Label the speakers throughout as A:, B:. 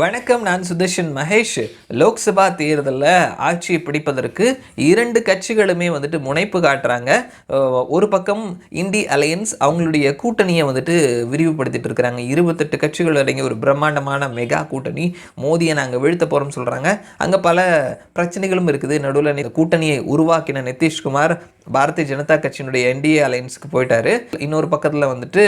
A: வணக்கம் நான் சுதர்ஷன் மகேஷ். லோக்சபா தேர்தலில் ஆட்சியை பிடிப்பதற்கு இரண்டு கட்சிகளுமே வந்துட்டு முனைப்பு காட்டுறாங்க. ஒரு பக்கம் இண்டி அலையன்ஸ் அவங்களுடைய கூட்டணியை வந்துட்டு விரிவுபடுத்திட்டு இருக்கிறாங்க. இருபத்தெட்டு கட்சிகள் அடங்கிய ஒரு பிரம்மாண்டமான மெகா கூட்டணி மோதியை நாங்கள் வீழ்த்த போகிறோம்னு சொல்கிறாங்க அங்கே பல பிரச்சனைகளும் இருக்குது. நடுவில் கூட்டணியை உருவாக்கின நிதிஷ்குமார் பாரதிய ஜனதா கட்சியினுடைய என்டிஏ அலையன்ஸுக்கு போயிட்டாரு. இன்னொரு பக்கத்தில் வந்துட்டு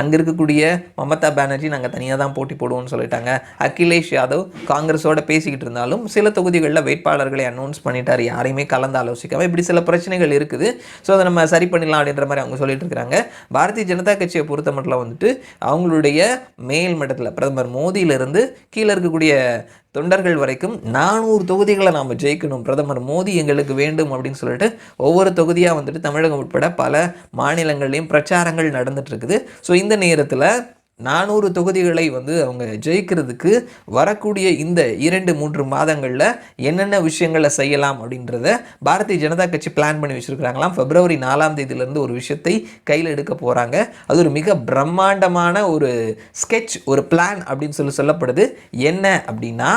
A: அங்கே இருக்கக்கூடிய மமதா பானர்ஜி நாங்கள் தனியாக தான் போட்டி போடுவோம்னு சொல்லிட்டாங்க. அகிலேஷ் யாதவ் காங்கிரஸோட பேசிக்கிட்டு இருந்தாலும் சில தொகுதிகளில் வேட்பாளர்களை அனௌன்ஸ் பண்ணிட்டார். யாரையுமே கலந்து ஆலோசிக்காமல் இப்படி சில பிரச்சனைகள் இருக்குது. ஸோ அதை நம்ம சரி பண்ணிடலாம் அப்படின்ற மாதிரி அவங்க சொல்லிட்டு இருக்கிறாங்க பாரதிய ஜனதா கட்சியை பொறுத்த மட்டும் வந்துட்டு அவங்களுடைய மேல் மட்டத்தில் பிரதமர் மோடியிலிருந்து கீழே இருக்கக்கூடிய தொண்டர்கள் வரைக்கும் நானூறு தொகுதிகளை நாம் ஜெயிக்கணும். பிரதமர் மோடி எங்களுக்கு வேண்டும் அப்படின்னு சொல்லிட்டு ஒவ்வொரு தொகுதி தொகுதியாக வந்துட்டு தமிழகம் உட்பட பல மாநிலங்கள்லேயும் பிரச்சாரங்கள் நடந்துகிட்ருக்குது ஸோ இந்த நேரத்தில் நானூறு தொகுதிகளை வந்து அவங்க ஜெயிக்கிறதுக்கு வரக்கூடிய இந்த இரண்டு மூன்று மாதங்களில் என்னென்ன விஷயங்களை செய்யலாம் அப்படின்றத பாரதிய ஜனதா கட்சி பிளான் பண்ணி வச்சுருக்கிறாங்களாம். பிப்ரவரி நாலாம் தேதியிலேருந்து ஒரு விஷயத்தை கையில் எடுக்க போகிறாங்க அது ஒரு மிக பிரம்மாண்டமான ஒரு ஸ்கெட்ச் ஒரு பிளான் அப்படின்னு சொல்லி சொல்லப்படுது. என்ன அப்படின்னா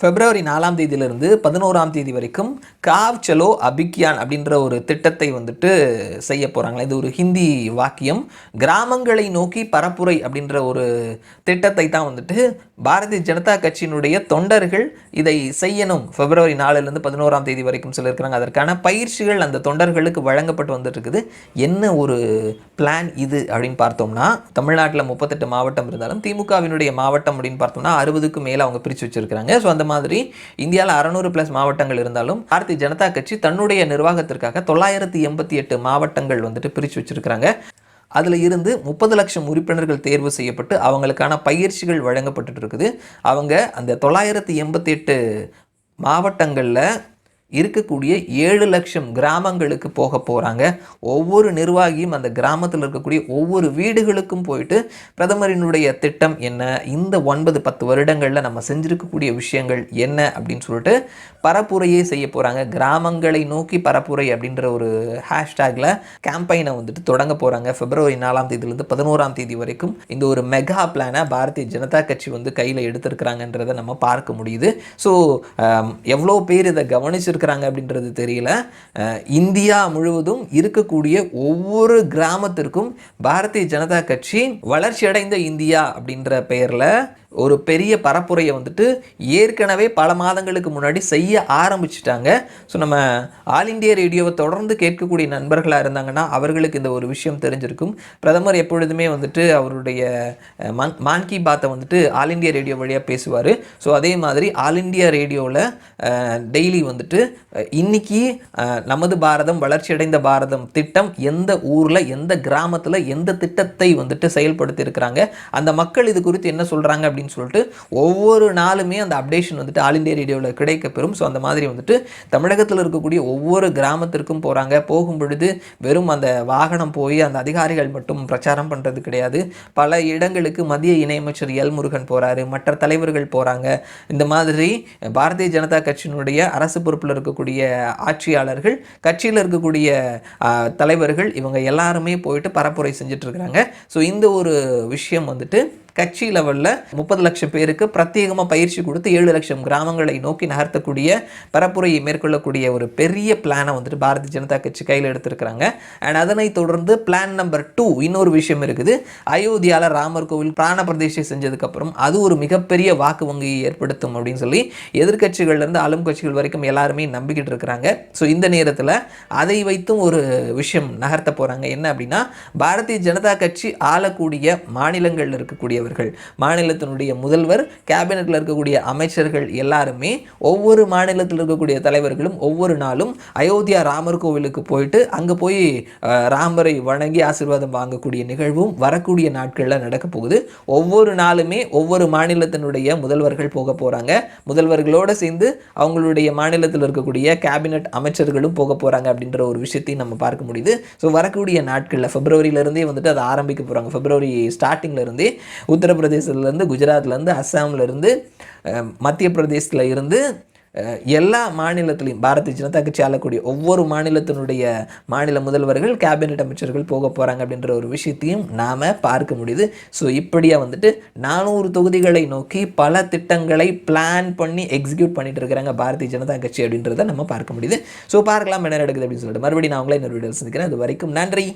A: பிப்ரவரி நாலாம் தேதியிலிருந்து பதினோராம் தேதி வரைக்கும் காவ் சலோ அபிக்யான் அப்படின்ற ஒரு திட்டத்தை வந்துட்டு செய்ய போகிறாங்களா இது ஒரு ஹிந்தி வாக்கியம். கிராமங்களை நோக்கி பரப்புரை அப்படின்ற ஒரு திட்டத்தை தான் வந்துட்டு பாரதிய ஜனதா கட்சியினுடைய தொண்டர்கள் இதை செய்யணும். பிப்ரவரி நாலுலேருந்து பதினோராம் தேதி வரைக்கும் சொல்லியிருக்கிறாங்க. அதற்கான பயிற்சிகள் அந்த தொண்டர்களுக்கு வழங்கப்பட்டு வந்துட்டு இருக்குது என்ன ஒரு பிளான் இது அப்படின்னு பார்த்தோம்னா தமிழ்நாட்டில் முப்பத்தெட்டு மாவட்டம் இருந்தாலும் திமுகவினுடைய மாவட்டம் அப்படின்னு பார்த்தோம்னா அறுபதுக்கு மேலே அவங்க பிரித்து வச்சுருக்கிறாங்க. ஸோ அந்த மாதிரி இந்தியாவில் அறநூறு ப்ளஸ் மாவட்டங்கள் இருந்தாலும் பாரதிய ஜனதா கட்சி தன்னுடைய நிர்வாகத்திற்காக தொள்ளாயிரத்தி எண்பத்தி எட்டு மாவட்டங்கள் வந்துட்டு பிரித்து வச்சிருக்கிறாங்க. அதில் இருந்து முப்பது லட்சம் உறுப்பினர்கள் தேர்வு செய்யப்பட்டு அவங்களுக்கான பயிற்சிகள் வழங்கப்பட்டுட்டு இருக்குது. அவங்க அந்த தொள்ளாயிரத்தி எண்பத்தி எட்டு மாவட்டங்களில் இருக்கக்கூடிய ஏழு லட்சம் கிராமங்களுக்கு போக போகிறாங்க ஒவ்வொரு நிர்வாகியும் அந்த கிராமத்தில் இருக்கக்கூடிய ஒவ்வொரு வீடுகளுக்கும் போயிட்டு பிரதமரினுடைய திட்டம் என்ன? இந்த ஒன்பது பத்து வருடங்களில் நம்ம செஞ்சுருக்கக்கூடிய விஷயங்கள் என்ன அப்படின்னு சொல்லிட்டு பரப்புரையே செய்ய போகிறாங்க கிராமங்களை நோக்கி பரப்புரை அப்படின்ற ஒரு ஹேஷ்டேக்கில் கேம்பெயினை வந்துட்டு தொடங்க போகிறாங்க பிப்ரவரி நாலாம் தேதியிலேருந்து பதினோராம் தேதி வரைக்கும் இந்த ஒரு மெகா பிளானை பாரதிய ஜனதா கட்சி வந்து கையில் எடுத்திருக்கிறாங்கன்றதை நம்ம பார்க்க முடியுது. ஸோ எவ்வளோ பேர் இதை கவனிச்சிருக்க இருக்கிறாங்க அப்படின்றது தெரியல. இந்தியா முழுவதும் இருக்கக்கூடிய ஒவ்வொரு கிராமத்திற்கும் பாரதிய ஜனதா கட்சி வளர்ச்சியடைந்த இந்தியா அப்படின்ற பெயரில் ஒரு பெரிய பரப்புரையை வந்துட்டு ஏற்கனவே பல மாதங்களுக்கு முன்னாடி செய்ய ஆரம்பிச்சிட்டாங்க. ஸோ நம்ம ஆல் இண்டியா ரேடியோவை தொடர்ந்து கேட்கக்கூடிய நண்பர்களாக இருந்தாங்கன்னா அவர்களுக்கு இந்த ஒரு விஷயம் தெரிஞ்சிருக்கும். பிரதமர் எப்பொழுதுமே வந்துட்டு அவருடைய மன் மான் கி பாத்தை வந்துட்டு ஆல் இண்டியா ரேடியோ வழியாக பேசுவார். ஸோ அதே மாதிரி ஆல் இண்டியா ரேடியோவில் டெய்லி வந்துட்டு இன்றைக்கி இன்னைக்கு நமது பாரதம் வளர்ச்சியடைந்த பாரதம் திட்டம் எந்த ஊரில் எந்த கிராமத்தில் எந்த திட்டத்தை வந்துட்டு செயல்படுத்தி இருக்கிறாங்க அந்த மக்கள் இது குறித்து என்ன சொல்கிறாங்க அப்படின்னு சொல்லிட்டு ஒவ்வொரு நாளுமே அந்த அப்டேஷன் வந்துட்டு ஆல் இண்டியா ரேடியோவில் கிடைக்கப்பெறும் ஸோ அந்த மாதிரி வந்துட்டு தமிழகத்தில் இருக்கக்கூடிய ஒவ்வொரு கிராமத்திற்கும் போகிறாங்க போகும் பொழுது வெறும் அந்த வாகனம் போய் அந்த அதிகாரிகள் மட்டும் பிரச்சாரம் பண்ணுறது கிடையாது. பல இடங்களுக்கு மத்திய இணையமைச்சர் எல் முருகன் போகிறாரு மற்ற தலைவர்கள் போகிறாங்க இந்த மாதிரி பாரதிய ஜனதா கட்சியினுடைய அரசு பொறுப்பில் இருக்கக்கூடிய ஆட்சியாளர்கள் கட்சியில் இருக்கக்கூடிய தலைவர்கள் இவங்க எல்லாருமே போயிட்டு பரப்புரை செஞ்சுட்டு இருக்கிறாங்க. ஸோ இந்த ஒரு விஷயம் வந்துட்டு கட்சி லெவலில் முப்பது லட்சம் பேருக்கு பிரத்யேகமாக பயிற்சி கொடுத்து ஏழு லட்சம் கிராமங்களை நோக்கி நகர்த்தக்கூடிய பரப்புரையை மேற்கொள்ளக்கூடிய ஒரு பெரிய பிளானை வந்துட்டு பாரதிய ஜனதா கட்சி கையில் எடுத்திருக்கிறாங்க. அண்ட் அதனை தொடர்ந்து பிளான் நம்பர் டூ இன்னொரு விஷயம் இருக்குது. அயோத்தியாவில் ராமர் கோவில் பிராண பிரதிஷ்டை செஞ்சதுக்கப்புறம் அது ஒரு மிகப்பெரிய வாக்கு வங்கியை ஏற்படுத்தும் அப்படின்னு சொல்லி எதிர்க்கட்சிகள்லேருந்து ஆளும் கட்சிகள் வரைக்கும் எல்லாருமே நம்பிக்கிட்டு இருக்கிறாங்க. ஸோ இந்த நேரத்தில் அதை வைத்தும் ஒரு விஷயம் நகர்த்த போகிறாங்க என்ன அப்படின்னா பாரதிய ஜனதா கட்சி ஆளக்கூடிய மாநிலங்களில் இருக்கக்கூடிய இருக்கக்கூடியவர்கள் மாநிலத்தினுடைய முதல்வர் கேபினெட்டில் இருக்கக்கூடிய அமைச்சர்கள் எல்லாருமே ஒவ்வொரு மாநிலத்தில் இருக்கக்கூடிய தலைவர்களும் ஒவ்வொரு நாளும் அயோத்தியா ராமர் கோவிலுக்கு போயிட்டு அங்கே போய் ராமரை வணங்கி ஆசீர்வாதம் வாங்கக்கூடிய நிகழ்வும் வரக்கூடிய நாட்களில் நடக்க போகுது. ஒவ்வொரு நாளுமே ஒவ்வொரு மாநிலத்தினுடைய முதல்வர்கள் போக போகிறாங்க முதல்வர்களோடு சேர்ந்து அவங்களுடைய மாநிலத்தில் இருக்கக்கூடிய கேபினட் அமைச்சர்களும் போக போகிறாங்க அப்படின்ற ஒரு விஷயத்தையும் நம்ம பார்க்க முடியுது. ஸோ வரக்கூடிய நாட்களில் பிப்ரவரியிலேருந்தே வந்துட்டு அதை ஆரம்பிக்க போகிறாங்க பிப்ரவரி ஸ்டார்டிங்லேருந்தே உத்தரப்பிரதேசத்துலேருந்து குஜராத்லேருந்து அஸ்ஸாம்லேருந்து மத்திய பிரதேசத்தில் இருந்து எல்லா மாநிலத்திலையும் பாரதிய ஜனதா கட்சி ஆளக்கூடிய ஒவ்வொரு மாநிலத்தினுடைய மாநில முதல்வர்கள் கேபினெட் அமைச்சர்கள் போக போகிறாங்க அப்படின்ற ஒரு விஷயத்தையும் நாம் பார்க்க முடியுது. ஸோ இப்படியாக வந்துட்டு நானூறு தொகுதிகளை நோக்கி பல திட்டங்களை பிளான் பண்ணி எக்ஸிக்யூட் பண்ணிட்டு இருக்கிறாங்க பாரதிய ஜனதா கட்சி அப்படின்றத நம்ம பார்க்க முடியுது. ஸோ பார்க்கலாம் என்ன நடக்குது அப்படின்னு சொல்லிட்டு மறுபடியும் நான் உங்களை இன்னொரு வீடியோ சந்திக்கிறேன். அது வரைக்கும் நன்றி.